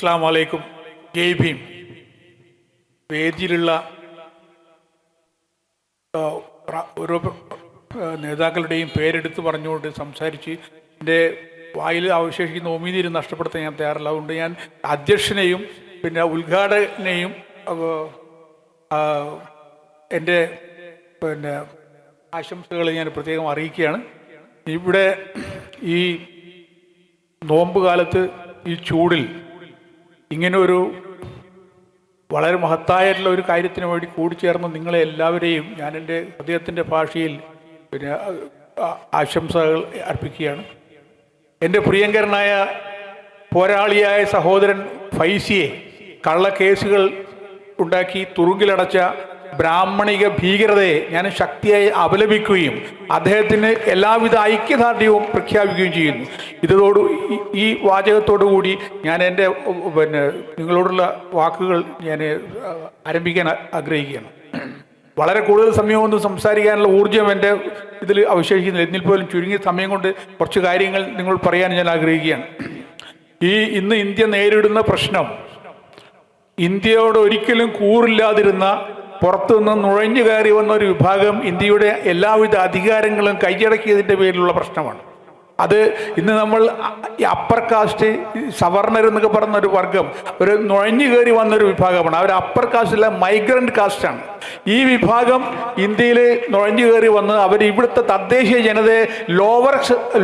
അസ്സാം വലൈക്കും ജയ് ഭീം വേദിയിലുള്ള ഓരോ നേതാക്കളുടെയും പേരെടുത്ത് പറഞ്ഞുകൊണ്ട് സംസാരിച്ച് എന്റെ വായിൽ അവശേഷിക്കുന്ന ഒമിനീര് നഷ്ടപ്പെടുത്താൻ ഞാൻ തയ്യാറല്ല. അതുകൊണ്ട് ഞാൻ അധ്യക്ഷനെയും പിന്നെ ഉദ്ഘാടകനെയും എന്റെ പിന്നെ ആശംസകൾ ഞാൻ പ്രത്യേകം അറിയിക്കുകയാണ്. ഇവിടെ ഈ നോമ്പ് കാലത്ത് ഈ ചൂടിൽ ഇങ്ങനെ ഒരു വളരെ മഹത്തായിട്ടുള്ള ഒരു കാര്യത്തിന് വേണ്ടി കൂടിച്ചേർന്ന് നിങ്ങളെ എല്ലാവരെയും ഞാൻ എന്റെ ഹൃദയത്തിന്റെ ഭാഷയിൽ പിന്നെ ആശംസകൾ അർപ്പിക്കുകയാണ്. എന്റെ പ്രിയങ്കരനായ പോരാളിയായ സഹോദരൻ ഫൈസിയെ കള്ളക്കേസുകൾ ഉണ്ടാക്കി തുറുങ്കിലടച്ച ബ്രാഹ്മണിക ഭീകരതയെ ഞാൻ ശക്തിയായി അപലപിക്കുകയും അദ്ദേഹത്തിന് എല്ലാവിധ ഐക്യദാർഢ്യവും പ്രഖ്യാപിക്കുകയും ചെയ്യുന്നു. ഇതോട് ഈ- വാചകത്തോടു കൂടി ഞാൻ എന്റെ പിന്നെ നിങ്ങളോടുള്ള വാക്കുകൾ ഞാൻ ആരംഭിക്കാൻ ആഗ്രഹിക്കുകയാണ്. വളരെ കൂടുതൽ സമയമൊന്നും സംസാരിക്കാനുള്ള ഊർജം എന്റെ ഇതിൽ അവശേഷിക്കുന്നില്ല. എന്നിൽ പോലും ചുരുങ്ങിയ സമയം കൊണ്ട് കുറച്ച് കാര്യങ്ങൾ നിങ്ങൾ പറയാൻ ഞാൻ ആഗ്രഹിക്കുകയാണ്. ഈ ഇന്ന് ഇന്ത്യ നേരിടുന്ന പ്രശ്നം ഇന്ത്യയോട് ഒരിക്കലും കൂറില്ലാതിരുന്ന പുറത്തുനിന്ന് നുഴഞ്ഞു കയറി വന്ന ഒരു വിഭാഗം ഇന്ത്യയുടെ എല്ലാവിധ അധികാരങ്ങളും കൈയടക്കിയതിന്റെ പേരിലുള്ള പ്രശ്നമാണ്. അത് ഇന്ന് നമ്മൾ അപ്പർ കാസ്റ്റ് സവർണർ എന്നൊക്കെ പറയുന്ന ഒരു വർഗം ഒരു നുഴഞ്ഞു കയറി വന്നൊരു വിഭാഗമാണ്. അവർ അപ്പർ കാസ്റ്റിലെ മൈഗ്രന്റ് കാസ്റ്റാണ് ഈ വിഭാഗം ഇന്ത്യയിൽ നുഴഞ്ഞു കയറി വന്ന് അവർ ഇവിടുത്തെ തദ്ദേശീയ ജനതയെ ലോവർ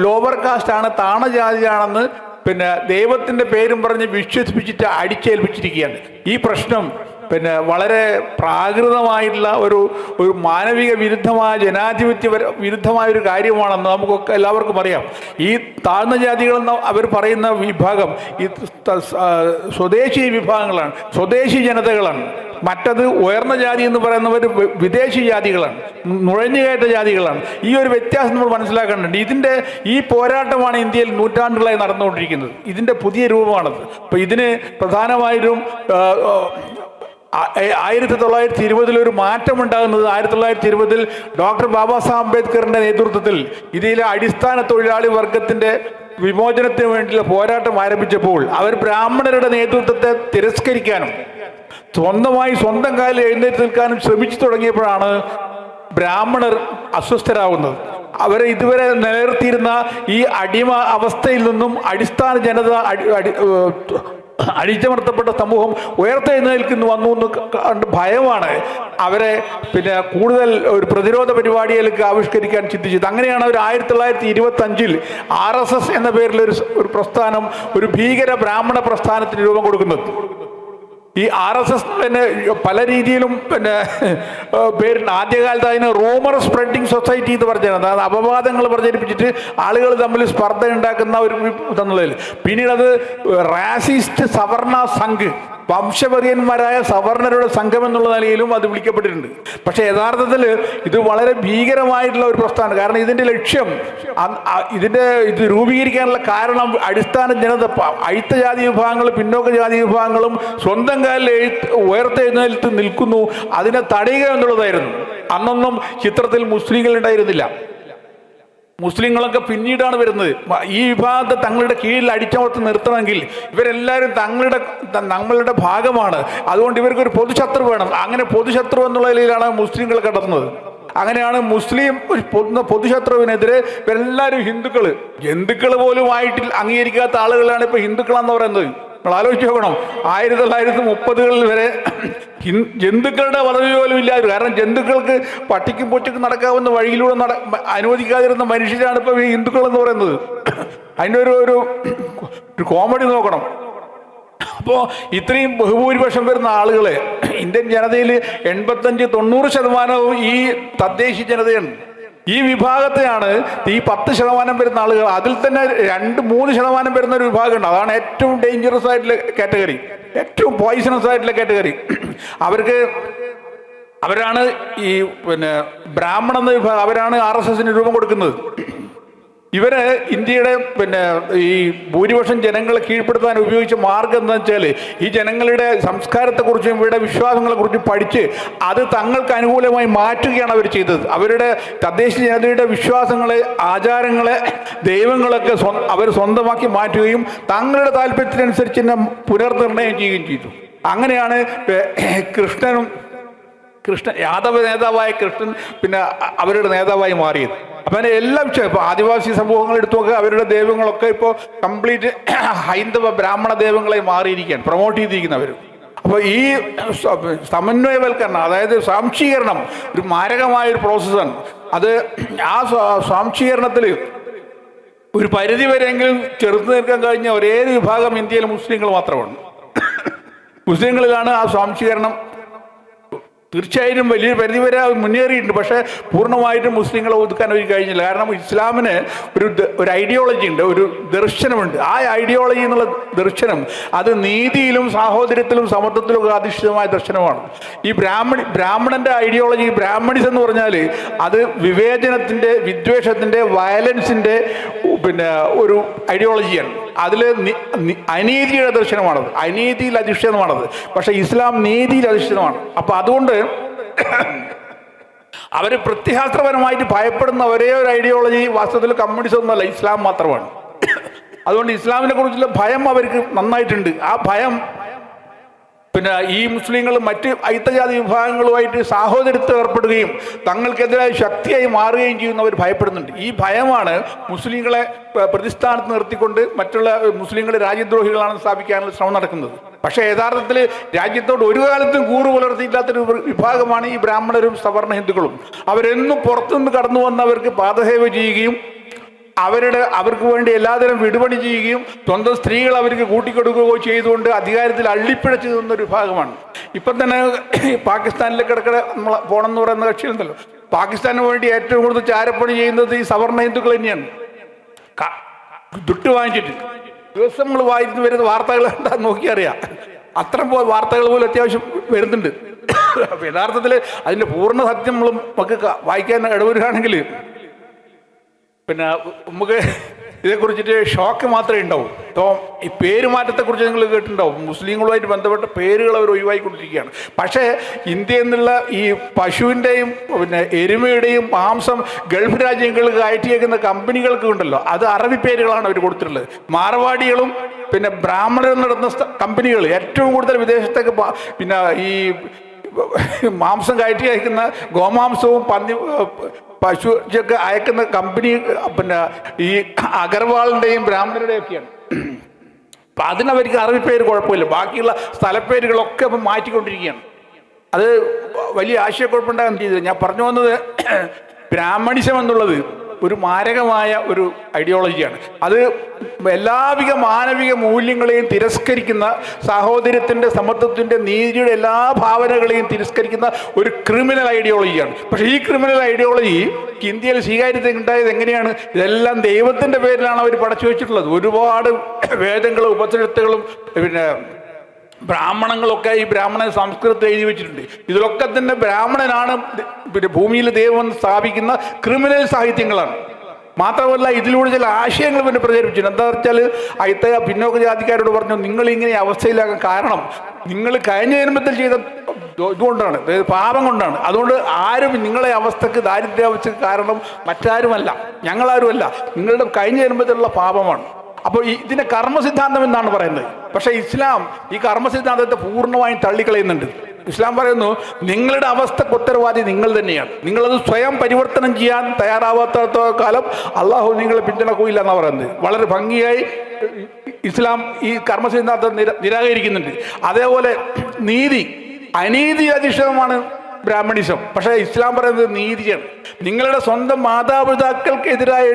ലോവർ കാസ്റ്റാണ് താണജാതിയാണെന്ന് പിന്നെ ദൈവത്തിന്റെ പേരും പറഞ്ഞ് വിശ്വസിപ്പിച്ചിട്ട് അടിച്ചേൽപ്പിച്ചിരിക്കുകയാണ്. ഈ പ്രശ്നം പിന്നെ വളരെ പ്രാകൃതമായിട്ടുള്ള ഒരു ഒരു മാനവിക വിരുദ്ധമായ ജനാധിപത്യ വിരുദ്ധമായ ഒരു കാര്യമാണെന്ന് നമുക്കൊക്കെ എല്ലാവർക്കും അറിയാം. ഈ താഴ്ന്ന ജാതികളെന്ന് അവർ പറയുന്ന വിഭാഗം ഈ സ്വദേശി വിഭാഗങ്ങളാണ്. സ്വദേശി ജനതകളാണ്. മറ്റത് ഉയർന്ന ജാതി എന്ന് പറയുന്നവർ വിദേശി ജാതികളാണ്. നുഴഞ്ഞുകയറ്റ ജാതികളാണ്. ഈ ഒരു വ്യത്യാസം നമ്മൾ മനസ്സിലാക്കേണ്ടത് ഇതിന്റെ ഈ പോരാട്ടമാണ് ഇന്ത്യയിൽ നൂറ്റാണ്ടുകളായി നടന്നുകൊണ്ടിരിക്കുന്നത്. ഇതിന്റെ പുതിയ രൂപമാണത്. അപ്പോൾ ഇതിന് പ്രധാനമായിട്ടും ആയിരത്തി തൊള്ളായിരത്തി ഇരുപതിൽ ഒരു മാറ്റമുണ്ടാകുന്നത് ആയിരത്തി തൊള്ളായിരത്തി ഇരുപതിൽ ഡോക്ടർ ബാബാ സാഹബ് അംബേദ്കറിന്റെ നേതൃത്വത്തിൽ ഇതിലെ അടിസ്ഥാന തൊഴിലാളി വർഗത്തിന്റെ വിമോചനത്തിന് വേണ്ടിയുള്ള പോരാട്ടം ആരംഭിച്ചപ്പോൾ അവർ ബ്രാഹ്മണരുടെ നേതൃത്വത്തെ തിരസ്കരിക്കാനും സ്വന്തമായി സ്വന്തം കാലിൽ എഴുന്നേറ്റ് നിൽക്കാനും ശ്രമിച്ചു തുടങ്ങിയപ്പോഴാണ് ബ്രാഹ്മണർ അസ്വസ്ഥരാകുന്നത്. അവരെ ഇതുവരെ നിലനിർത്തിയിരുന്ന ഈ അടിമ അവസ്ഥയിൽ നിന്നും അടിസ്ഥാന ജനത അടിച്ചമർത്തപ്പെട്ട സമൂഹം ഉയർത്തെഴുന്നേൽക്കുന്നു വന്നു എന്ന് കണ്ട് ഭയമാണ്. അവരെ പിന്നെ കൂടുതൽ ഒരു പ്രതിരോധ പരിപാടിയിലേക്ക് ആവിഷ്കരിക്കാൻ ചിന്തിച്ചത് അങ്ങനെയാണ് അവർ ആയിരത്തി തൊള്ളായിരത്തി ഇരുപത്തി അഞ്ചിൽ ആർ എസ് എസ് എന്ന പേരിൽ ഒരു പ്രസ്ഥാനം ഒരു ഭീകര ബ്രാഹ്മണ പ്രസ്ഥാനത്തിന് രൂപം കൊടുക്കുന്നത്. ഈ ആർ എസ് എസ് പിന്നെ പല രീതിയിലും പിന്നെ പേരിന് ആദ്യകാലത്ത് അതിന് റൂമർ സ്പ്രെഡിങ് സൊസൈറ്റി എന്ന് പറഞ്ഞത് അതായത് അപവാദങ്ങൾ പ്രചരിപ്പിച്ചിട്ട് ആളുകൾ തമ്മിൽ സ്പർദ്ധ ഉണ്ടാക്കുന്ന ഒരു ഇതെന്നുള്ളതിൽ പിന്നീട് അത് റാസിസ്റ്റ് സവർണ സംഘ് വംശപതിയന്മാരായ സവർണരുടെ സംഘം എന്നുള്ള നിലയിലും അത് വിളിക്കപ്പെട്ടിട്ടുണ്ട്. പക്ഷേ യഥാർത്ഥത്തിൽ ഇത് വളരെ ഭീകരമായിട്ടുള്ള ഒരു പ്രസ്ഥാനം കാരണം ഇതിന്റെ ലക്ഷ്യം ഇതിന്റെ ഇത് രൂപീകരിക്കാനുള്ള കാരണം അടിസ്ഥാന ജനത അയിത്തജാതി അയിത്ത ജാതി വിഭാഗങ്ങളും പിന്നോക്ക ജാതി വിഭാഗങ്ങളും സ്വന്തം കാലിൽ ഉയർത്തെഴുന്നേൽത്ത് നിൽക്കുന്നു. അതിനെ തടയുക എന്നുള്ളതായിരുന്നു. അന്നൊന്നും ചിത്രത്തിൽ മുസ്ലിങ്ങൾ ഉണ്ടായിരുന്നില്ല. മുസ്ലിങ്ങളൊക്കെ പിന്നീടാണ് വരുന്നത്. ഈ വിഭാഗത്തെ തങ്ങളുടെ കീഴിൽ അടിച്ചമർത്തി നിർത്തണമെങ്കിൽ ഇവരെല്ലാവരും തങ്ങളുടെ നമ്മളുടെ ഭാഗമാണ്. അതുകൊണ്ട് ഇവർക്കൊരു പൊതുശത്രു വേണം. അങ്ങനെ പൊതുശത്രു എന്നുള്ള നിലയിലാണ് മുസ്ലിങ്ങൾ കിടന്നത് അങ്ങനെയാണ് മുസ്ലിം പൊതുശത്രുവിനെതിരെ ഇവരെല്ലാവരും ഹിന്ദുക്കൾ ജന്തുക്കൾ പോലും ആയിട്ട് അംഗീകരിക്കാത്ത ആളുകളാണ് ഇപ്പോൾ ഹിന്ദുക്കളെന്ന് പറയുന്നത്. നമ്മൾ ആലോചിച്ച് നോക്കണം. ആയിരത്തി തൊള്ളായിരത്തി മുപ്പതുകളിൽ വരെ ജന്തുക്കളുടെ പദവി പോലും ഇല്ലായിരുന്നു. കാരണം ജന്തുക്കൾക്ക് പട്ടിക്കും പൊറ്റക്കും നടക്കാവുന്ന വഴിയിലൂടെ നട അനുവദിക്കാതിരുന്ന മനുഷ്യരാണ് ഇപ്പോൾ ഈ ഹിന്ദുക്കൾ എന്ന് പറയുന്നത്. അതിന്റെ ഒരു ഒരു ഒരു കോമഡി നോക്കണം. അപ്പോൾ ഇത്രയും ബഹുഭൂരിപക്ഷം വരുന്ന ആളുകളെ ഇന്ത്യൻ ജനതയിൽ എൺപത്തഞ്ച് തൊണ്ണൂറ് ശതമാനവും ഈ തദ്ദേശീയ ജനതയാണ്. ഈ വിഭാഗത്തെയാണ് ഈ പത്ത് ശതമാനം വരുന്ന ആളുകൾ അതിൽ തന്നെ രണ്ട് മൂന്ന് ശതമാനം വരുന്ന ഒരു വിഭാഗമുണ്ട്. അതാണ് ഏറ്റവും ഡേഞ്ചറസ് ആയിട്ടുള്ള കാറ്റഗറി ഏറ്റവും പോയിസണസ് ആയിട്ടുള്ള കാറ്റഗറി അവർക്ക് അവരാണ് ഈ പിന്നെ ബ്രാഹ്മണ വിഭാഗം അവരാണ് ആർ എസ് എസിന് രൂപം കൊടുക്കുന്നത്. ഇവർ ഇന്ത്യയുടെ പിന്നെ ഈ ഭൂരിപക്ഷം ജനങ്ങളെ കീഴ്പ്പെടുത്താൻ ഉപയോഗിച്ച മാർഗം എന്താ വെച്ചാൽ ഈ ജനങ്ങളുടെ സംസ്കാരത്തെക്കുറിച്ചും ഇവരുടെ വിശ്വാസങ്ങളെക്കുറിച്ചും പഠിച്ച് അത് തങ്ങൾക്ക് അനുകൂലമായി മാറ്റുകയാണ് അവർ ചെയ്തത്. അവരുടെ തദ്ദേശ ജനതയുടെ വിശ്വാസങ്ങളെ ആചാരങ്ങളെ ദൈവങ്ങളൊക്കെ അവർ സ്വന്തമാക്കി മാറ്റുകയും തങ്ങളുടെ താല്പര്യത്തിനനുസരിച്ച് തന്നെ പുനർനിർണയം ചെയ്യുകയും ചെയ്തു. അങ്ങനെയാണ് കൃഷ്ണനും കൃഷ്ണൻ യാദവ നേതാവായ കൃഷ്ണൻ പിന്നെ അവരുടെ നേതാവായി മാറിയത്. അപ്പം അതിന് എല്ലാ വിഷയം ഇപ്പോൾ ആദിവാസി സമൂഹങ്ങൾ എടുത്തു നോക്കുക അവരുടെ ദൈവങ്ങളൊക്കെ ഇപ്പോൾ കംപ്ലീറ്റ് ഹൈന്ദവ ബ്രാഹ്മണ ദൈവങ്ങളെ മാറിയിരിക്കുകയാണ് പ്രൊമോട്ട് ചെയ്തിരിക്കുന്നവർ അപ്പോൾ ഈ സമന്വയവൽക്കരണം അതായത് സാംശീകരണം ഒരു മാരകമായ ഒരു പ്രോസസ്സാണ് അത് ആ സാംശീകരണത്തിൽ ഒരു പരിധി വരെയെങ്കിലും ചെറുത്തു നിൽക്കാൻ കഴിഞ്ഞ ഒരേ വിഭാഗം ഇന്ത്യയിലെ മുസ്ലിങ്ങൾ മാത്രമാണ്. മുസ്ലിങ്ങളിലാണ് ആ സ്വാംശീകരണം തീർച്ചയായും വലിയ പരിധി വരെ അത് മുന്നേറിയിട്ടുണ്ട്. പക്ഷേ പൂർണമായിട്ടും മുസ്ലിങ്ങളെ ഒതുക്കാൻ അവർ കഴിഞ്ഞില്ല. കാരണം ഇസ്ലാമിന് ഒരു ഒരു ഐഡിയോളജി ഉണ്ട് ഒരു ദർശനമുണ്ട്. ആ ഐഡിയോളജി എന്നുള്ള ദർശനം അത് നീതിയിലും സാഹോദര്യത്തിലും സമത്വത്തിലും ഒക്കെ അധിഷ്ഠിതമായ ദർശനമാണ്. ഈ ബ്രാഹ്മണി ബ്രാഹ്മണന്റെ ഐഡിയോളജി ബ്രാഹ്മണിസ് എന്ന് പറഞ്ഞാൽ അത് വിവേചനത്തിന്റെ വിദ്വേഷത്തിന്റെ വയലൻസിന്റെ പിന്നെ ഒരു ഐഡിയോളജിയാണ് അതിൽ അനീതിയുടെ ദർശനമാണത്. അനീതിയിൽ അധിഷ്ഠിതമാണത്. പക്ഷെ ഇസ്ലാം നീതിയിൽ അധിഷ്ഠിതമാണ്. അപ്പൊ അതുകൊണ്ട് അവർ പ്രത്യശാസ്ത്രപരമായിട്ട് ഭയപ്പെടുന്ന ഒരേ ഒരു ഐഡിയോളജി വാസ്തവത്തിൽ കമ്മ്യൂണിസം ഒന്നല്ല ഇസ്ലാം മാത്രമാണ്. അതുകൊണ്ട് ഇസ്ലാമിനെ കുറിച്ചുള്ള ഭയം അവർക്ക് നന്നായിട്ടുണ്ട്. ആ ഭയം പിന്നെ ഈ മുസ്ലിങ്ങൾ മറ്റ് ഐത്തജാതി വിഭാഗങ്ങളുമായിട്ട് സാഹോദര്യത്തിൽ ഏർപ്പെടുകയും തങ്ങൾക്കെതിരായ ശക്തിയായി മാറുകയും ചെയ്യുന്നവർ ഭയപ്പെടുന്നുണ്ട്. ഈ ഭയമാണ് മുസ്ലിങ്ങളെ പ്രതിസ്ഥാനത്ത് നിർത്തിക്കൊണ്ട് മറ്റുള്ള മുസ്ലിങ്ങൾ രാജ്യദ്രോഹികളാണെന്ന് സ്ഥാപിക്കാനുള്ള ശ്രമം നടക്കുന്നത്. പക്ഷേ യഥാർത്ഥത്തിൽ രാജ്യത്തോട് ഒരു കാലത്തും കൂറ് പുലർത്തിയില്ലാത്തൊരു വിഭാഗമാണ് ഈ ബ്രാഹ്മണരും സവർണ ഹിന്ദുക്കളും. അവരെന്നും പുറത്തുനിന്ന് കടന്നു വന്നവർക്ക് പാദസേവ ചെയ്യുകയും അവരുടെ അവർക്ക് വേണ്ടി എല്ലാതരം വിടുപണി ചെയ്യുകയും സ്വന്തം സ്ത്രീകൾ അവർക്ക് കൂട്ടിക്കൊടുക്കുകയോ ചെയ്തുകൊണ്ട് അധികാരത്തിൽ അള്ളിപ്പിഴച്ചു നിന്ന ഒരു വിഭാഗമാണ്. ഇപ്പം തന്നെ പാകിസ്ഥാനിലേക്ക് ഇടയ്ക്കിടെ നമ്മൾ പോകണമെന്ന് പറയുന്ന കക്ഷിയുണ്ടല്ലോ. പാകിസ്ഥാന് വേണ്ടി ഏറ്റവും കൂടുതൽ ചാരപ്പണി ചെയ്യുന്നത് ഈ സവർണ ഹിന്ദുക്കൾ തന്നെയാണ്. ദുട്ട് വാങ്ങിച്ചിട്ട്. ദിവസം നമ്മൾ വായിച്ചു വരുന്ന വാർത്തകൾ എന്താ നോക്കിയറിയാം അത്രയും പോ വാർത്തകൾ പോലും അത്യാവശ്യം വരുന്നുണ്ട്. യഥാർത്ഥത്തിൽ അതിന്റെ പൂർണ സത്യം നമ്മൾ നമുക്ക് ക- വായിക്കാൻ ഇടവരുകയാണെങ്കിൽ പിന്നെ നമുക്ക് ഇതേക്കുറിച്ചിട്ട് ഷോക്ക് മാത്രമേ ഉണ്ടാവും. ഇപ്പോൾ ഈ പേരുമാറ്റത്തെക്കുറിച്ച് നിങ്ങൾ കേട്ടിട്ടുണ്ടാവും. മുസ്ലിങ്ങളുമായിട്ട് ബന്ധപ്പെട്ട പേരുകൾ അവർ ഒഴിവാക്കിക്കൊണ്ടിരിക്കുകയാണ് പക്ഷേ ഇന്ത്യയിൽ നിന്നുള്ള ഈ പശുവിന്റെയും പിന്നെ എരുമയുടെയും മാംസം ഗൾഫ് രാജ്യങ്ങളിൽ കയറ്റിയേക്കുന്ന കമ്പനികൾക്ക് ഉണ്ടല്ലോ അത് അറബി പേരുകളാണ് അവർ കൊടുത്തിട്ടുള്ളത്. മാർവാടികളും പിന്നെ ബ്രാഹ്മണർ നടത്തുന്ന കമ്പനികൾ ഏറ്റവും കൂടുതൽ വിദേശത്തേക്ക് പിന്നെ ഈ മാംസം കയറ്റി അയക്കുന്ന ഗോമാംസവും പന്നി പശു ഒക്കെ അയക്കുന്ന കമ്പനി പിന്നെ ഈ അഗർവാളിന്റെയും ബ്രാഹ്മണരുടെയും ഒക്കെയാണ് അപ്പം അതിനവർക്ക് അറബി പേര് കുഴപ്പമില്ല. ബാക്കിയുള്ള സ്ഥലപ്പേരുകളൊക്കെ ഇപ്പം മാറ്റിക്കൊണ്ടിരിക്കുകയാണ്. അത് വലിയ ആശയക്കുഴപ്പമുണ്ടാകാൻ ചെയ്തത് ഞാൻ പറഞ്ഞു വന്നത് ബ്രാഹ്മണിസം എന്നുള്ളത് ഒരു മാരകമായ ഒരു ഐഡിയോളജിയാണ് അത് എല്ലാവിധ മാനവിക മൂല്യങ്ങളെയും തിരസ്കരിക്കുന്ന സാഹോദര്യത്തിന്റെ സമത്വത്തിന്റെ നീതിയുടെ എല്ലാ ഭാവനകളെയും തിരസ്കരിക്കുന്ന ഒരു ക്രിമിനൽ ഐഡിയോളജിയാണ് പക്ഷേ ഈ ക്രിമിനൽ ഐഡിയോളജി ഇന്ത്യയിൽ സ്വീകാര്യത ഉണ്ടായത് എങ്ങനെയാണ്? ഇതെല്ലാം ദൈവത്തിന്റെ പേരിലാണ് അവർ പടച്ചു വെച്ചിട്ടുള്ളത്. ഒരുപാട് വേദങ്ങളും ഉപനിഷത്തുകളും പിന്നെ ബ്രാഹ്മണങ്ങളൊക്കെ ഈ ബ്രാഹ്മണ സംസ്കൃതത്തിൽ എഴുതി വെച്ചിട്ടുണ്ട്. ഇതിലൊക്കെ തന്നെ ബ്രാഹ്മണനാണ് പിന്നെ ഭൂമിയിൽ ദൈവം സ്ഥാപിക്കുന്ന ക്രിമിനൽ സാഹിത്യങ്ങളാണ്. മാത്രമല്ല ഇതിലൂടെ ചില ആശയങ്ങൾ പിന്നെ പ്രചരിപ്പിച്ചിട്ടുണ്ട്. എന്താ വെച്ചാൽ അയിത്തയ പിന്നോക്ക ജാതിക്കാരോട് പറഞ്ഞു നിങ്ങൾ ഇങ്ങനെ അവസ്ഥയിലാകാൻ കാരണം നിങ്ങൾ കഴിഞ്ഞ ജന്മത്തിൽ ചെയ്ത ഇതുകൊണ്ടാണ്. പാപം കൊണ്ടാണ്. അതുകൊണ്ട് ആരും നിങ്ങളെ അവസ്ഥക്ക് ദാരിദ്ര്യാവസ്ഥക്ക് കാരണം മറ്റാരുമല്ല. ഞങ്ങളാരുമല്ല. നിങ്ങളുടെ കഴിഞ്ഞ ജന്മത്തിലുള്ള പാപമാണ്. അപ്പോൾ ഇതിനെ കർമ്മസിദ്ധാന്തം എന്നാണ് പറയുന്നത്. പക്ഷേ ഇസ്ലാം ഈ കർമ്മസിദ്ധാന്തത്തെ പൂർണമായും തള്ളിക്കളയുന്നുണ്ട്. ഇസ്ലാം പറയുന്നു നിങ്ങളുടെ അവസ്ഥക്ക് ഉത്തരവാദി നിങ്ങൾ തന്നെയാണ്. നിങ്ങളത് സ്വയം പരിവർത്തനം ചെയ്യാൻ തയ്യാറാവാത്ത കാലം അള്ളാഹു നിങ്ങളെ പിന്തുണക്കുകയില്ല എന്നാണ് പറയുന്നത്. വളരെ ഭംഗിയായി ഇസ്ലാം ഈ കർമ്മസിദ്ധാന്തം നിര നിരാകരിക്കുന്നുണ്ട്. അതേപോലെ നീതി അനീതി അധിഷ്ഠിതമാണ് ബ്രാഹ്മണിസം. പക്ഷേ ഇസ്ലാം പറയുന്നത് നീതിയാണ്. നിങ്ങളുടെ സ്വന്തം മാതാപിതാക്കൾക്കെതിരായ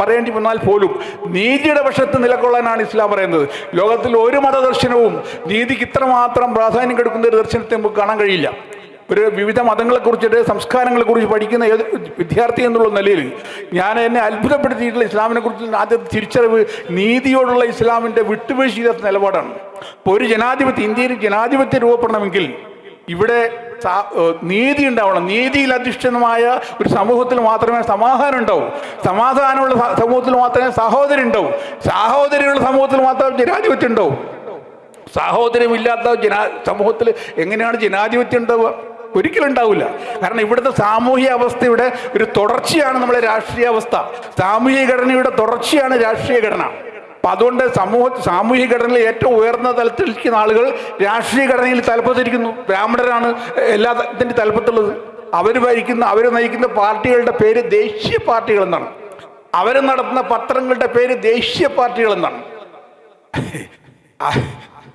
പറയേണ്ടി വന്നാൽ പോലും നീതിയുടെ വശത്ത് നിലകൊള്ളാനാണ് ഇസ്ലാം പറയുന്നത്. ലോകത്തിൽ ഒരു മതദർശനവും നീതിക്ക് ഇത്രമാത്രം പ്രാധാന്യം കൊടുക്കുന്ന ഒരു ദർശനത്തെ നമുക്ക് കാണാൻ കഴിയില്ല. ഒരു വിവിധ മതങ്ങളെക്കുറിച്ചിട്ട് സംസ്കാരങ്ങളെക്കുറിച്ച് പഠിക്കുന്ന ഏത് വിദ്യാർത്ഥി എന്നുള്ള നിലയിൽ ഞാൻ എന്നെ അത്ഭുതപ്പെടുത്തിയിട്ടുള്ള ഇസ്ലാമിനെ കുറിച്ച് ആദ്യത്തെ തിരിച്ചറിവ് നീതിയോടുള്ള ഇസ്ലാമിന്റെ വിട്ടുവീഴ്ചയില്ലാത്ത നിലപാടാണ്. ഇപ്പോൾ ഒരു ജനാധിപത്യം ഇന്ത്യയിൽ ജനാധിപത്യം രൂപപ്പെടണമെങ്കിൽ ഇവിടെ നീതി ഉണ്ടാവണം. നീതിയിൽ അധിഷ്ഠിതമായ ഒരു സമൂഹത്തിൽ മാത്രമേ സമാധാനം ഉണ്ടാവും. സമാധാനമുള്ള സമൂഹത്തിൽ മാത്രമേ സഹോദരി ഉണ്ടാവും. സാഹോദര്യമുള്ള സമൂഹത്തിൽ മാത്രമേ ജനാധിപത്യം ഉണ്ടാവൂ. സാഹോദര്യമില്ലാത്ത ജനാ സമൂഹത്തിൽ എങ്ങനെയാണ് ജനാധിപത്യം ഉണ്ടാവുക? ഒരിക്കലും ഉണ്ടാവില്ല. കാരണം ഇവിടുത്തെ സാമൂഹിക അവസ്ഥയുടെ ഒരു തുടർച്ചയാണ് നമ്മുടെ രാഷ്ട്രീയ അവസ്ഥ. സാമൂഹിക ഘടനയുടെ തുടർച്ചയാണ് രാഷ്ട്രീയ ഘടന. അപ്പം അതുകൊണ്ട് സമൂഹ സാമൂഹിക ഘടനയിൽ ഏറ്റവും ഉയർന്ന തലത്തിൽ ഇരിക്കുന്ന ആളുകൾ രാഷ്ട്രീയ ഘടനയിൽ തലപ്പത്തിരിക്കുന്നു. ബ്രാഹ്മണരാണ് എല്ലാ ഇതിന്റെ തലപ്പത്തുള്ളത്. അവർ ഭരിക്കുന്ന അവർ നയിക്കുന്ന പാർട്ടികളുടെ പേര് ദേശീയ പാർട്ടികൾ എന്നാണ്. അവർ നടത്തുന്ന പത്രങ്ങളുടെ പേര് ദേശീയ പാർട്ടികൾ എന്നാണ്.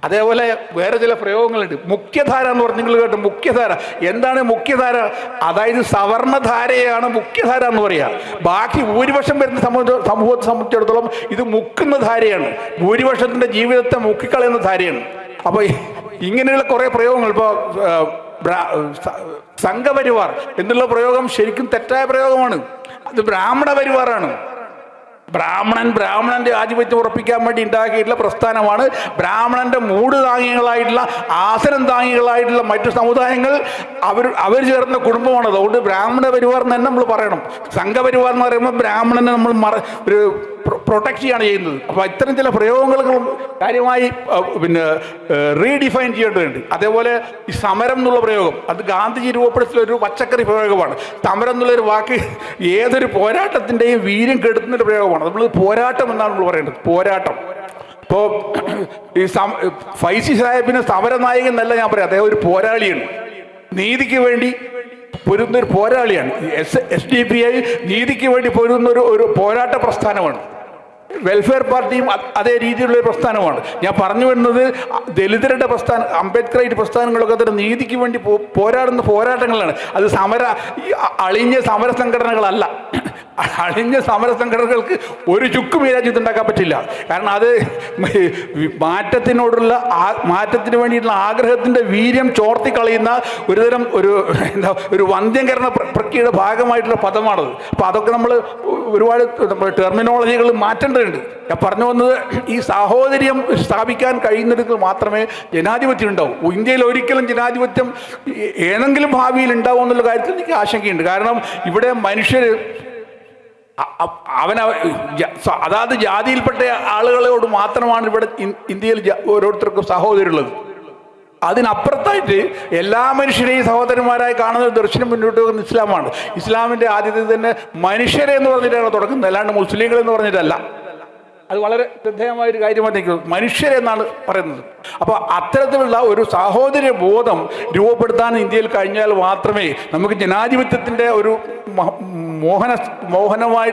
അതേപോലെ വേറെ ചില പ്രയോഗങ്ങളുണ്ട്. മുഖ്യധാര എന്ന് പറഞ്ഞ് നിങ്ങൾ കേട്ടു മുഖ്യധാര. എന്താണ് മുഖ്യധാര? അതായത് സവർണധാരയാണ് മുഖ്യധാര എന്ന് പറയുക ബാക്കി ഭൂരിപക്ഷം വരുന്ന സമൂഹ സമൂഹത്തെ സംബന്ധിച്ചിടത്തോളം ഇത് മുക്കുന്ന ധാരയാണ്. ഭൂരിപക്ഷത്തിന്റെ ജീവിതത്തെ മുക്കിക്കളയുന്ന ധാരയാണ്. അപ്പോൾ ഇങ്ങനെയുള്ള കുറേ പ്രയോഗങ്ങൾ. ഇപ്പോൾ സംഘപരിവാർ എന്നുള്ള പ്രയോഗം ശരിക്കും തെറ്റായ പ്രയോഗമാണ്. അത് ബ്രാഹ്മണ പരിവാറാണ് ബ്രാഹ്മണൻ ബ്രാഹ്മണന്റെ ആധിപത്യം ഉറപ്പിക്കാൻ വേണ്ടി ഉണ്ടാക്കിയിട്ടുള്ള പ്രസ്ഥാനമാണ്. ബ്രാഹ്മണന്റെ മൂട് താങ്ങികളായിട്ടുള്ള ആസനം താങ്ങികളായിട്ടുള്ള മറ്റു സമുദായങ്ങൾ അവർ അവർ ചേർന്ന കുടുംബമാണ് അതുകൊണ്ട് ബ്രാഹ്മണ പരിവാർ തന്നെ നമ്മൾ പറയണം. സംഘപരിവാർ എന്ന് പറയുമ്പോൾ ബ്രാഹ്മണനെ നമ്മൾ മറ ഒരു പ്രൊട്ടക്ട് ചെയ്യാണ് ചെയ്യുന്നത്. അപ്പോൾ ഇത്തരം ചില പ്രയോഗങ്ങളും കാര്യമായി പിന്നെ റീഡിഫൈൻ ചെയ്യേണ്ടതുണ്ട്. അതേപോലെ ഈ സമരം എന്നുള്ള പ്രയോഗം അത് ഗാന്ധിജി രൂപപ്പെടുത്തിയ ഒരു പച്ചക്കറി പ്രയോഗമാണ്. സമരം എന്നുള്ളൊരു വാക്ക് ഏതൊരു പോരാട്ടത്തിന്റെയും വീര്യം കെടുത്തുന്ന ഒരു പ്രയോഗമാണ്. നമ്മൾ പോരാട്ടം എന്നാണ് നമ്മൾ പറയേണ്ടത് പോരാട്ടം. ഇപ്പോൾ ഈ സം ഫൈസി സാഹിബിന് സമരനായകൻ എന്നല്ല ഞാൻ പറയാം. അദ്ദേഹം ഒരു പോരാളിയാണ്. നീതിക്ക് വേണ്ടി പൊരുന്ന ഒരു പോരാളിയാണ്. S S D P I നീതിക്ക് വേണ്ടി പൊരുന്നൊരു ഒരു പോരാട്ട പ്രസ്ഥാനമാണ്. വെൽഫെയർ പാർട്ടിയും അതേ രീതിയിലുള്ള ഒരു പ്രസ്ഥാനമാണ്. ഞാൻ പറഞ്ഞു വരുന്നത് ദലിതരുടെ പ്രസ്ഥാനം അംബേദ്കറൈറ്റ് പ്രസ്ഥാനങ്ങളൊക്കെ അതിന്റെ നീതിക്ക് വേണ്ടി പോരാടുന്ന പോരാട്ടങ്ങളാണ്. അത് സമര അളിഞ്ഞ സമര സംഘടനകളല്ല. അളിഞ്ഞ സമര സംഘടനകൾക്ക് ഒരു ചുക്കും ഈ രാജ്യത്ത് ഉണ്ടാക്കാൻ പറ്റില്ല. കാരണം അത് മാറ്റത്തിനോടുള്ള ആ മാറ്റത്തിന് വേണ്ടിയിട്ടുള്ള ആഗ്രഹത്തിന്റെ വീര്യം ചോർത്തി കളയുന്ന ഒരുതരം ഒരു എന്താ ഒരു വന്ധ്യംകരണ പ്രക്രിയയുടെ ഭാഗമായിട്ടുള്ള പദമാണത്. അപ്പോൾ അതൊക്കെ നമ്മൾ ഒരുപാട് നമ്മൾ ടെർമിനോളജികൾ മാറ്റേണ്ടതുണ്ട് ഞാൻ പറഞ്ഞു വന്നത് ഈ സാഹോദര്യം സ്ഥാപിക്കാൻ കഴിയുന്നിടത്ത് മാത്രമേ ജനാധിപത്യം ഉണ്ടാവൂ. ഇന്ത്യയിൽ ഒരിക്കലും ജനാധിപത്യം ഏതെങ്കിലും ഭാവിയിൽ ഉണ്ടാവും എന്നുള്ള കാര്യത്തിൽ എനിക്ക് ആശങ്കയുണ്ട്. കാരണം ഇവിടെ മനുഷ്യർ അവൻ അതാത് ജാതിയിൽപ്പെട്ട ആളുകളോട് മാത്രമാണ് ഇവിടെ ഇന്ത്യയിൽ ഓരോരുത്തർക്കും സഹോദരമുള്ളത് അതിനപ്പുറത്തായിട്ട് എല്ലാ മനുഷ്യരെയും സഹോദരന്മാരായി കാണുന്ന ഒരു ദർശനം മുന്നോട്ട് വെക്കുന്ന ഇസ്ലാമാണ്. ഇസ്ലാമിന്റെ ആദ്യത്തിൽ തന്നെ മനുഷ്യരെ എന്ന് പറഞ്ഞിട്ടാണ് തുടങ്ങുന്നത്. അല്ലാണ്ട് മുസ്ലിങ്ങൾ എന്ന് പറഞ്ഞിട്ടല്ല. അത് വളരെ ശ്രദ്ധേയമായ ഒരു കാര്യമാണ് എനിക്ക് മനുഷ്യരെന്നാണ് പറയുന്നത്. അപ്പോൾ അത്തരത്തിലുള്ള ഒരു സാഹോദര്യ ബോധം രൂപപ്പെടുത്താൻ ഇന്ത്യയിൽ കഴിഞ്ഞാൽ മാത്രമേ നമുക്ക് ജനാധിപത്യത്തിന്റെ ഒരു മോഹന മോഹനമായി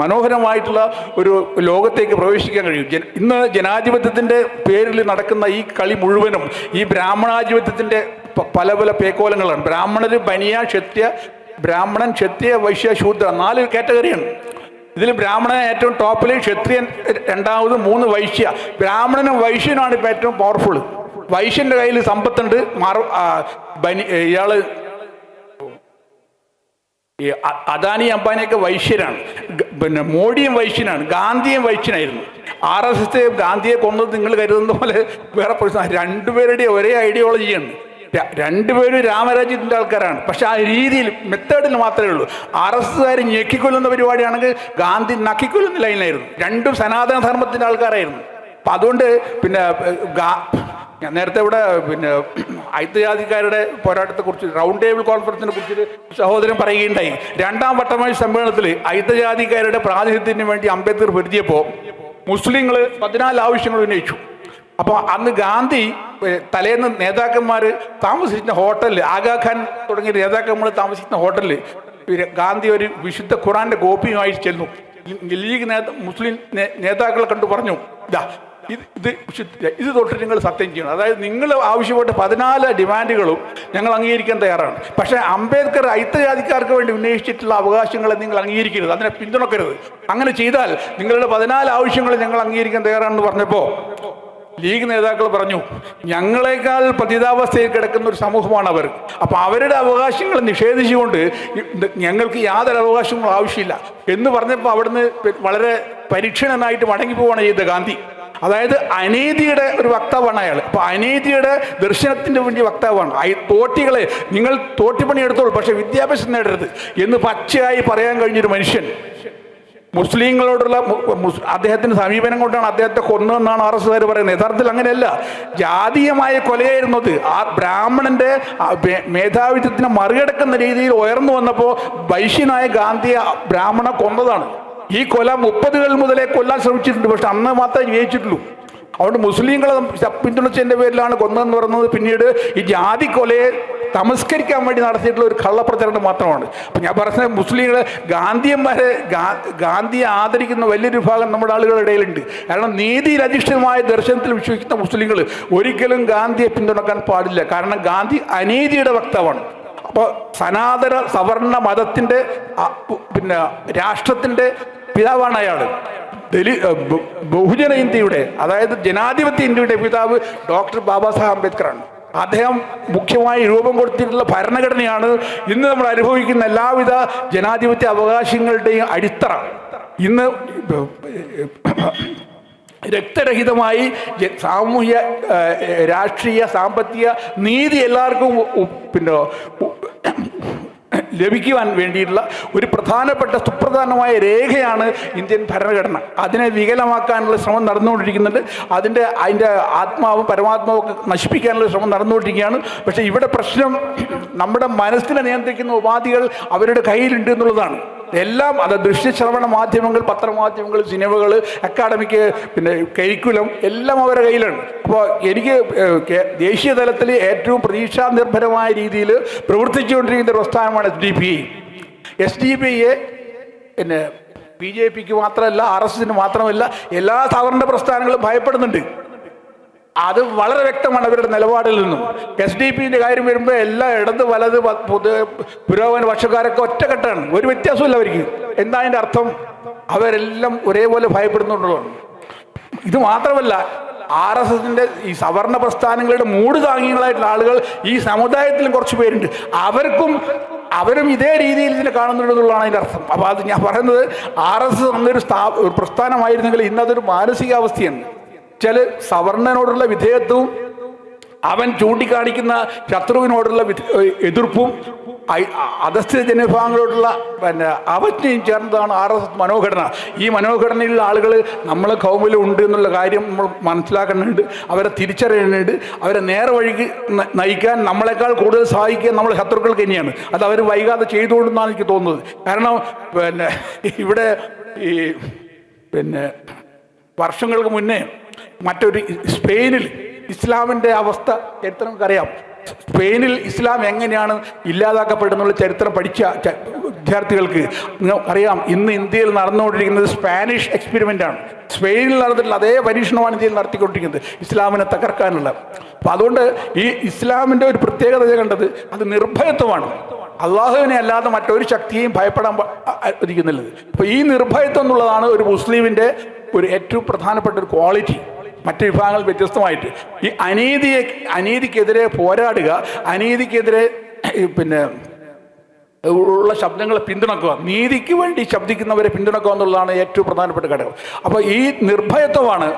മനോഹരമായിട്ടുള്ള ഒരു ലോകത്തേക്ക് പ്രവേശിക്കാൻ കഴിയും. ഇന്ന് ജനാധിപത്യത്തിന്റെ പേരിൽ നടക്കുന്ന ഈ കളി മുഴുവനും ഈ ബ്രാഹ്മണാധിപത്യത്തിന്റെ പല പല പേക്കോലങ്ങളാണ്. ബ്രാഹ്മണർ ബനിയ ക്ഷത്യ ബ്രാഹ്മണൻ ക്ഷത്യ വൈശ്യ ശൂദ്ര നാല് കാറ്റഗറിയാണ്. ഇതിൽ ബ്രാഹ്മണൻ ഏറ്റവും ടോപ്പിൽ ക്ഷത്രിയൻ രണ്ടാമത് മൂന്ന് വൈശ്യ. ബ്രാഹ്മണനും വൈശ്യനാണ് ഇപ്പം ഏറ്റവും പവർഫുൾ വൈശ്യന്റെ കയ്യിൽ സമ്പത്തുണ്ട്. മാറ ബനി ഇയാൾ ഈ അദാനി അംബാനിയൊക്കെ വൈശ്യരാണ്. പിന്നെ മോഡിയും വൈശ്യനാണ്. ഗാന്ധിയും വൈശ്യനായിരുന്നു. ആർ എസ് എസ് ഗാന്ധിയെ കൊന്നത് നിങ്ങൾ കരുതുന്ന പോലെ വേറെ പ്രശ്നം രണ്ടുപേരുടെയും ഒരേ ഐഡിയോളജിയാണ് രണ്ടുപേരും രാമരാജ്യത്തിന്റെ ആൾക്കാരാണ്. പക്ഷെ ആ രീതിയിൽ മെത്തേഡിൽ മാത്രമേ ഉള്ളൂ. എസ്സുകാർ ഞെക്കിക്കൊല്ലുന്ന പരിപാടിയാണെങ്കിൽ ഗാന്ധി നക്കിക്കൊല്ലുന്ന ലൈനായിരുന്നു രണ്ടും സനാതന ധർമ്മത്തിന്റെ ആൾക്കാരായിരുന്നു. അപ്പം അതുകൊണ്ട് പിന്നെ ഞാൻ നേരത്തെ ഇവിടെ പിന്നെ ഐത്യജാതിക്കാരുടെ പോരാട്ടത്തെക്കുറിച്ച് റൗണ്ട് ടേബിൾ കോൺഫറൻസിനെ കുറിച്ച് സഹോദരൻ പറയുകയുണ്ടായി. രണ്ടാം വട്ടമായി സമ്മേളനത്തിൽ ഐത്യജാതിക്കാരുടെ പ്രാതിനിധ്യത്തിന് വേണ്ടി അംബേദ്കർ പൊരുതിയപ്പോൾ മുസ്ലിങ്ങൾ പതിനാല് ആവശ്യങ്ങൾ ഉന്നയിച്ചു. അപ്പോൾ അന്ന് ഗാന്ധി തലേന്ന് നേതാക്കന്മാർ താമസിച്ചിരുന്ന ഹോട്ടലിൽ ആഗാഖാൻ തുടങ്ങിയ നേതാക്കന്മാർ താമസിക്കുന്ന ഹോട്ടലിൽ ഗാന്ധി ഒരു വിശുദ്ധ ഖുറാന്റെ കോപ്പിയുമായി ചെന്നു. ലീഗ് നേതാ മുസ്ലിം നേതാക്കളെ കണ്ടു പറഞ്ഞു ഇതാ ഇത് ഇത് ഇത് തൊട്ട് നിങ്ങൾ സത്യം ചെയ്യണം. അതായത് നിങ്ങൾ ആവശ്യപ്പെട്ട പതിനാല് ഡിമാൻഡുകളും ഞങ്ങൾ അംഗീകരിക്കാൻ തയ്യാറാണ്. പക്ഷേ അംബേദ്കർ ഐത്തജാതിക്കാർക്ക് വേണ്ടി ഉന്നയിച്ചിട്ടുള്ള അവകാശങ്ങളെ നിങ്ങൾ അംഗീകരിക്കരുത് അതിനെ പിന്തുണക്കരുത്. അങ്ങനെ ചെയ്താൽ നിങ്ങളുടെ പതിനാല് ആവശ്യങ്ങൾ ഞങ്ങൾ അംഗീകരിക്കാൻ തയ്യാറാണെന്ന് പറഞ്ഞപ്പോൾ ലീഗ് നേതാക്കൾ പറഞ്ഞു ഞങ്ങളെക്കാൾ പതിതാവസ്ഥയിൽ കിടക്കുന്ന ഒരു സമൂഹമാണ് അവർ. അപ്പോൾ അവരുടെ അവകാശങ്ങൾ നിഷേധിച്ചുകൊണ്ട് ഞങ്ങൾക്ക് യാതൊരു അവകാശങ്ങളും ആവശ്യമില്ല. എന്ന് പറഞ്ഞപ്പോൾ അവിടുന്ന് വളരെ പരീക്ഷണനായിട്ട് മടങ്ങി പോവുകയാണ് ചെയ്ത ഗാന്ധി. അതായത് അനീതിയുടെ ഒരു വക്താവാണ് അയാൾ. അപ്പൊ അനീതിയുടെ ദർശനത്തിന്റെ വേണ്ടി വക്താവാണ്. ഈ തോട്ടികളെ നിങ്ങൾ തോട്ടിപ്പണി എടുത്തോളൂ പക്ഷെ വിദ്യാഭ്യാസം നേടരുത് എന്ന് പച്ചയായി പറയാൻ കഴിഞ്ഞൊരു മനുഷ്യൻ. മുസ്ലിങ്ങളോടുള്ള അദ്ദേഹത്തിന്റെ സമീപനം കൊണ്ടാണ് അദ്ദേഹത്തെ കൊന്നതെന്നാണ് ആർ എസ് എസ്കാർ പറയുന്നത്. യഥാർത്ഥത്തിൽ അങ്ങനെയല്ല. ജാതീയമായ കൊലയായിരുന്നു ആ ബ്രാഹ്മണന്റെ ആ മേ- മേധാവിത്വത്തിനെ മറികടക്കുന്ന രീതിയിൽ ഉയർന്നു വന്നപ്പോൾ വൈശ്യനായ ഗാന്ധിയെ ബ്രാഹ്മണ കൊന്നതാണ്. ഈ കൊല മുപ്പതുകൾ മുതലേ കൊല്ലാൻ ശ്രമിച്ചിട്ടുണ്ട്. പക്ഷെ അന്ന് മാത്രമേ ജയിച്ചിട്ടുള്ളൂ അതുകൊണ്ട് മുസ്ലിങ്ങളെ പിന്തുണച്ചതിന്റെ പേരിലാണ് കൊന്നതെന്ന് പറയുന്നത്. പിന്നീട് ഈ ജാതി കൊലയെ തമസ്കരിക്കാൻ വേണ്ടി നടത്തിയിട്ടുള്ള ഒരു കള്ളപ്രചരണം മാത്രമാണ്. അപ്പം ഞാൻ പറഞ്ഞ മുസ്ലിങ്ങൾ ഗാന്ധിയന്മാരെ ഗാന്ധിയെ ആദരിക്കുന്ന വലിയൊരു വിഭാഗം നമ്മുടെ ആളുകളുടെ ഇടയിലുണ്ട്. കാരണം നീതിയിൽ അധിഷ്ഠിതമായ ദർശനത്തിൽ വിശ്വസിക്കുന്ന മുസ്ലിങ്ങൾ ഒരിക്കലും ഗാന്ധിയെ പിന്തുണക്കാൻ പാടില്ല. കാരണം ഗാന്ധി അനീതിയുടെ വക്താവാണ്. അപ്പോൾ സനാതന സവർണ മതത്തിന്റെ പിന്നെ രാഷ്ട്രത്തിന്റെ പിതാവാണ് അയാൾ ദലി ബഹുജന ഇന്ത്യയുടെ അതായത് ജനാധിപത്യ ഇന്ത്യയുടെ പിതാവ് ഡോക്ടർ ബാബാ സാഹേബ് അംബേദ്കറാണ്. അദ്ദേഹം മുഖ്യമായി രൂപം കൊടുത്തിട്ടുള്ള ഭരണഘടനയാണ് ഇന്ന് നമ്മൾ അനുഭവിക്കുന്ന എല്ലാവിധ ജനാധിപത്യ അവകാശങ്ങളുടെയും അടിത്തറ. ഇന്ന് രക്തരഹിതമായി സാമൂഹ്യ രാഷ്ട്രീയ സാമ്പത്തിക നീതി എല്ലാവർക്കും പിന്നെ ലഭിക്കുവാൻ വേണ്ടിയിട്ടുള്ള ഒരു പ്രധാനപ്പെട്ട സുപ്രധാനമായ രേഖയാണ് ഇന്ത്യൻ ഭരണഘടന. അതിനെ വികലമാക്കാനുള്ള ശ്രമം നടന്നുകൊണ്ടിരിക്കുന്നുണ്ട്. അതിന്റെ അതിന്റെ ആത്മാവും പരമാത്മാവും ഒക്കെ നശിപ്പിക്കാനുള്ള ശ്രമം നടന്നുകൊണ്ടിരിക്കുകയാണ്. പക്ഷേ ഇവിടെ പ്രശ്നം നമ്മുടെ മനസ്സിനെ നിയന്ത്രിക്കുന്ന ഉപാധികൾ അവരുടെ കയ്യിലുണ്ട് എന്നുള്ളതാണ്. എല്ലാം അത് ദൃശ്യശ്രവണ മാധ്യമങ്ങൾ പത്രമാധ്യമങ്ങൾ സിനിമകൾ അക്കാഡമിക് പിന്നെ കരിക്കുലം എല്ലാം അവരുടെ കയ്യിലാണ്. അപ്പോൾ എനിക്ക് ദേശീയ തലത്തിൽ ഏറ്റവും പ്രതീക്ഷാ നിർഭരമായ രീതിയിൽ പ്രവർത്തിച്ചുകൊണ്ടിരിക്കുന്ന പ്രസ്ഥാനമാണ് S D P S D P ഐയെ പിന്നെ ബി ജെ പിക്ക് മാത്രമല്ല ആർ എസ് എസിന് മാത്രമല്ല എല്ലാ സാധാരണ പ്രസ്ഥാനങ്ങളും ഭയപ്പെടുന്നുണ്ട്. അത് വളരെ വ്യക്തമാണ് അവരുടെ നിലപാടിൽ നിന്നും. എസ് ഡി പിന്റെ കാര്യം വരുമ്പോൾ എല്ലാ ഇടത് വലത് പുരോഗമന പക്ഷക്കാരൊക്കെ ഒറ്റക്കെട്ടാണ്. ഒരു വ്യത്യാസമില്ല അവർക്ക്. എന്താ അതിന്റെ അർത്ഥം? അവരെല്ലാം ഒരേപോലെ ഭയപ്പെടുന്നുള്ളതാണ് ഇത് മാത്രമല്ല ആർ എസ് എസിന്റെ ഈ സവർണ പ്രസ്ഥാനങ്ങളുടെ മൂട് താങ്ങികളായിട്ടുള്ള ആളുകൾ ഈ സമുദായത്തിലും കുറച്ച് പേരുണ്ട്. അവർക്കും അവരും ഇതേ രീതിയിൽ ഇതിനെ കാണുന്നുണ്ടെന്നുള്ളതാണ് അതിന്റെ അർത്ഥം. അപ്പോൾ അത് ഞാൻ പറയുന്നത് ആർ എസ് എസ് എന്നൊരു സ്ഥാ പ്രസ്ഥാനമായിരുന്നെങ്കിൽ ഇന്നതൊരു മാനസികാവസ്ഥയാണ്. ചില സവർണനോടുള്ള വിധേയത്വവും അവൻ ചൂണ്ടിക്കാണിക്കുന്ന ശത്രുവിനോടുള്ള എതിർപ്പും അധസ്ഥിത ജനവിഭാഗങ്ങളോടുള്ള പിന്നെ അവജ്ഞയും ചേർന്നതാണ് ആർ എസ് എസ് മനോഘടന. ഈ മനോഘടനയിലുള്ള ആളുകൾ നമ്മളെ കൗമിലും ഉണ്ട് എന്നുള്ള കാര്യം നമ്മൾ മനസ്സിലാക്കുന്നുണ്ട് അവരെ തിരിച്ചറിയുന്നുണ്ട് അവരെ നേരെ വഴിക്ക് നയിക്കാൻ നമ്മളെക്കാൾ കൂടുതൽ സഹായിക്കുക നമ്മൾ ശത്രുക്കൾക്ക് തന്നെയാണ് അത് അവർ വൈകാതെ ചെയ്തുകൊണ്ടെന്നാണ് എനിക്ക് തോന്നുന്നത്. കാരണം പിന്നെ ഇവിടെ ഈ പിന്നെ വർഷങ്ങൾക്ക് മുന്നേ മറ്റൊരു സ്പെയിനിൽ ഇസ്ലാമിന്റെ അവസ്ഥ ചരിത്രം നമുക്കറിയാം? സ്പെയിനിൽ ഇസ്ലാം എങ്ങനെയാണ് ഇല്ലാതാക്കപ്പെടുന്നുള്ള ചരിത്രം പഠിച്ച വിദ്യാർത്ഥികൾക്ക് അറിയാം ഇന്ന് ഇന്ത്യയിൽ നടന്നുകൊണ്ടിരിക്കുന്നത് സ്പാനിഷ് എക്സ്പെരിമെന്റ് ആണ്. സ്പെയിനിൽ നടന്നിട്ടുള്ള അതേ പരീക്ഷണമാണ് ഇന്ത്യയിൽ നടത്തിക്കൊണ്ടിരിക്കുന്നത് ഇസ്ലാമിനെ തകർക്കാനുള്ള. അപ്പം അതുകൊണ്ട് ഈ ഇസ്ലാമിന്റെ ഒരു പ്രത്യേകത കണ്ടത് അത് നിർഭയത്വമാണ്. അള്ളാഹുവിനെ അല്ലാതെ മറ്റൊരു ശക്തിയെയും ഭയപ്പെടാൻ ഇരിക്കുന്നുള്ളത് അപ്പോൾ ഈ നിർഭയത്വം എന്നുള്ളതാണ് ഒരു മുസ്ലിമിന്റെ ഒരു ഏറ്റവും പ്രധാനപ്പെട്ട ഒരു ക്വാളിറ്റി മറ്റു വിഭാഗങ്ങൾ വ്യത്യസ്തമായിട്ട്. ഈ അനീതിയെ അനീതിക്കെതിരെ പോരാടുക അനീതിക്കെതിരെ പിന്നെ ഉള്ള ശബ്ദങ്ങളെ പിന്തുണക്കുക നീതിക്ക് വേണ്ടി ശബ്ദിക്കുന്നവരെ പിന്തുണക്കുക എന്നുള്ളതാണ് ഏറ്റവും പ്രധാനപ്പെട്ട ഘടകം. അപ്പോൾ ഈ നിർഭയത്വമാണ്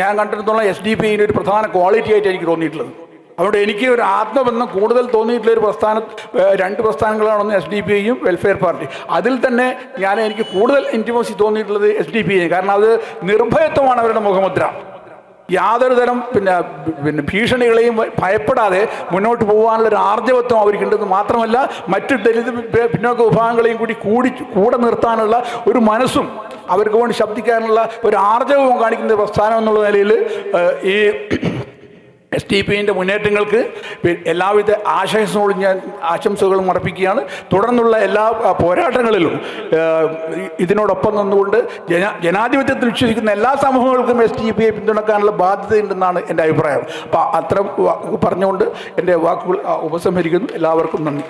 ഞാൻ കണ്ടിടത്തോളം എസ് ഡി പി ഒരു പ്രധാന ക്വാളിറ്റി ആയിട്ട് എനിക്ക് തോന്നിയിട്ടുള്ളത്. അതുകൊണ്ട് എനിക്ക് ഒരു ആത്മബന്ധം കൂടുതൽ തോന്നിയിട്ടുള്ള ഒരു പ്രസ്ഥാന രണ്ട് പ്രസ്ഥാനങ്ങളാണ് ഒന്ന് എസ് ഡി പി ഐയും വെൽഫെയർ പാർട്ടി അതിൽ തന്നെ ഞാൻ എനിക്ക് കൂടുതൽ ഇന്റിമസി തോന്നിയിട്ടുള്ളത് എസ് ഡി പി ഐ കാരണം അത് നിർഭയത്വമാണ് അവരുടെ മുഖമുദ്ര. യാതൊരു തരം പിന്നെ പിന്നെ ഭീഷണികളെയും ഭയപ്പെടാതെ മുന്നോട്ട് പോകാനുള്ള ഒരു ആർജവത്വം അവർക്കുണ്ടെന്ന് മാത്രമല്ല മറ്റ് ദലിത് പിന്നോക്ക വിഭാഗങ്ങളെയും കൂടി കൂടി കൂടെ നിർത്താനുള്ള ഒരു മനസ്സും അവർക്ക് വേണ്ടി ശബ്ദിക്കാനുള്ള ഒരു ആർജവവും കാണിക്കുന്ന പ്രസ്ഥാനം എന്നുള്ള നിലയിൽ ഈ എസ് ടി പിന്റെ മുന്നേറ്റങ്ങൾക്ക് എല്ലാവിധ ആശംസകളും ഞാൻ ആശംസകളും അർപ്പിക്കുകയാണ്. തുടർന്നുള്ള എല്ലാ പോരാട്ടങ്ങളിലും ഇതിനോടൊപ്പം നിന്നുകൊണ്ട് ജന ജനാധിപത്യത്തിൽ വിശ്വസിക്കുന്ന എല്ലാ സമൂഹങ്ങൾക്കും എസ് ടി പിയെ പിന്തുണക്കാനുള്ള ബാധ്യതയുണ്ടെന്നാണ് എന്റെ അഭിപ്രായം. അപ്പോൾ അത്ര പറഞ്ഞുകൊണ്ട് എന്റെ വാക്കുകൾ ഉപസംഹരിക്കുന്നു. എല്ലാവർക്കും നന്ദി.